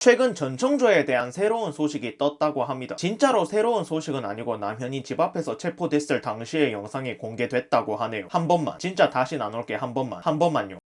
최근 전청조에 대한 새로운 소식이 떴다고 합니다. 진짜로 새로운 소식은 아니고 남현이 집 앞에서 체포됐을 당시의 영상이 공개됐다고 하네요. 한 번만. 진짜 다시 안 올게 한 번만. 한 번만요.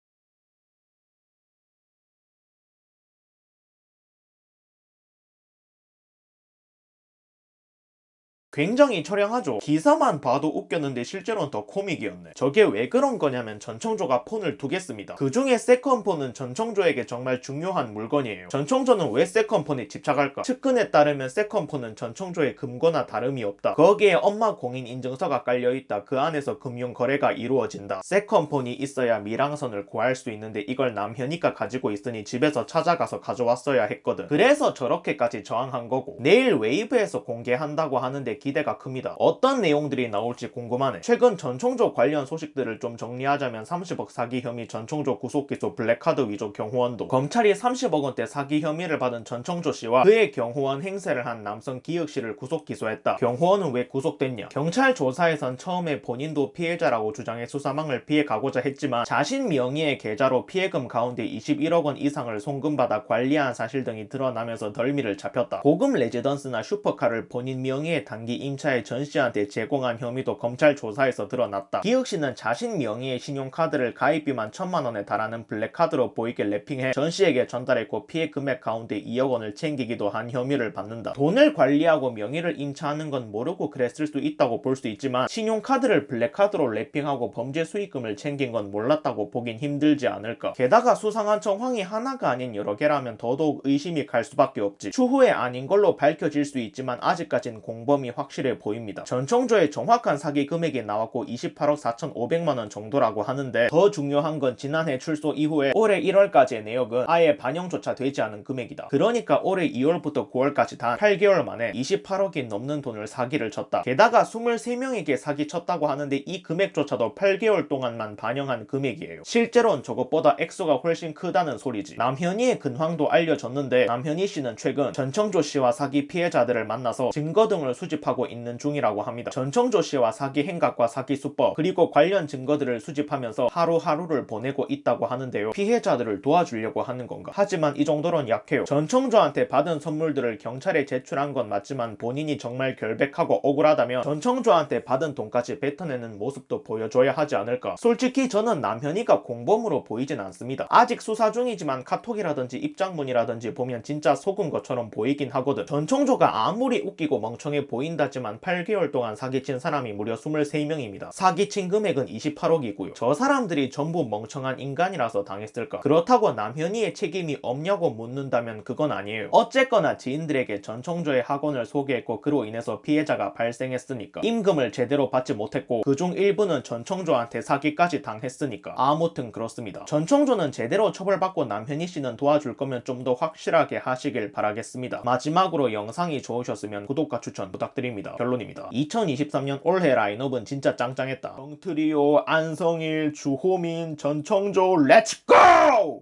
굉장히 처량하죠. 기사만 봐도 웃겼는데 실제로는 더 코믹이었네. 저게 왜 그런 거냐면 전청조가 폰을 두겠습니다. 그 중에 세컨폰은 전청조에게 정말 중요한 물건이에요. 전청조는 왜 세컨폰에 집착할까? 측근에 따르면 세컨폰은 전청조의 금고나 다름이 없다. 거기에 엄마 공인 인증서가 깔려있다. 그 안에서 금융 거래가 이루어진다. 세컨폰이 있어야 미랑선을 구할 수 있는데 이걸 남현이가 가지고 있으니 집에서 찾아가서 가져왔어야 했거든. 그래서 저렇게까지 저항한 거고 내일 웨이브에서 공개한다고 하는데 기대가 큽니다. 어떤 내용들이 나올지 궁금하네. 최근 전총조 관련 소식들을 좀 정리하자면 30억 사기 혐의 전총조 구속기소 블랙카드 위조 경호원도 검찰이 30억 원대 사기 혐의를 받은 전총조 씨와 그의 경호원 행세를 한 남성 기혁 씨를 구속 기소했다. 경호원은 왜 구속됐냐? 경찰 조사에선 처음에 본인도 피해자라고 주장해 수사망을 피해 가고자 했지만 자신 명의의 계좌로 피해금 가운데 21억 원 이상을 송금받아 관리한 사실 등이 드러나면서 덜미를 잡혔다. 고급 레지던스나 슈퍼카를 본인 명의의 단기 임차에 전 씨한테 제공한 혐의도 검찰 조사에서 드러났다. 기혁 씨는 자신 명의의 신용카드를 가입비만 천만 원에 달하는 블랙카드로 보이게 랩핑해 전 씨에게 전달했고 피해 금액 가운데 2억 원을 챙기기도 한 혐의를 받는다. 돈을 관리하고 명의를 임차하는 건 모르고 그랬을 수 있다고 볼 수 있지만 신용카드를 블랙카드로 랩핑하고 범죄 수익금을 챙긴 건 몰랐다고 보긴 힘들지 않을까. 게다가 수상한 정황이 하나가 아닌 여러 개라면 더더욱 의심이 갈 수밖에 없지. 추후에 아닌 걸로 밝혀질 수 있지만 아직까진 공범이 확 실해 보입니다. 전청조의 정확한 사기 금액이 나왔고 28억 4,500만 원 정도라고 하는데 더 중요한 건 지난해 출소 이후에 올해 1월까지의 내역은 아예 반영조차 되지 않은 금액이다. 그러니까 올해 2월부터 9월까지 단 8개월 만에 28억이 넘는 돈을 사기를 쳤다. 게다가 23명에게 사기 쳤다고 하는데 이 금액조차도 8개월 동안만 반영한 금액이에요. 실제로는 저것보다 액수가 훨씬 크다는 소리지. 남현이의 근황도 알려졌는데 남현이 씨는 최근 전청조 씨와 사기 피해자들을 만나서 증거 등을 수집하고 있는 중이라고 합니다. 전청조 씨와 사기 행각과 사기 수법 그리고 관련 증거들을 수집하면서 하루하루를 보내고 있다고 하는데요. 피해자들을 도와주려고 하는 건가? 하지만 이 정도는 약해요. 전청조한테 받은 선물들을 경찰에 제출한 건 맞지만 본인이 정말 결백하고 억울하다면 전청조한테 받은 돈까지 뱉어내는 모습도 보여줘야 하지 않을까? 솔직히 저는 남현이가 공범으로 보이진 않습니다. 아직 수사 중이지만 카톡이라든지 입장문이라든지 보면 진짜 속은 것처럼 보이긴 하거든. 전청조가 아무리 웃기고 멍청해 보 인다지만 8개월 동안 사기친 사람이 무려 23명입니다. 사기친 금액은 28억이고요. 저 사람들이 전부 멍청한 인간이라서 당했을까? 그렇다고 남현이의 책임이 없냐고 묻는다면 그건 아니에요. 어쨌거나 지인들에게 전청조의 학원을 소개했고 그로 인해서 피해자가 발생했으니까 임금을 제대로 받지 못했고 그중 일부는 전청조한테 사기까지 당했으니까 아무튼 그렇습니다. 전청조는 제대로 처벌받고 남현희 씨는 도와줄 거면 좀 더 확실하게 하시길 바라겠습니다. 마지막으로 영상이 좋으셨으면 구독과 추천 부탁 드립니다. 결론입니다. 2023년 올해 라인업은 진짜 짱짱했다. 정트리오, 안성일, 주호민, 전청조, 렛츠고!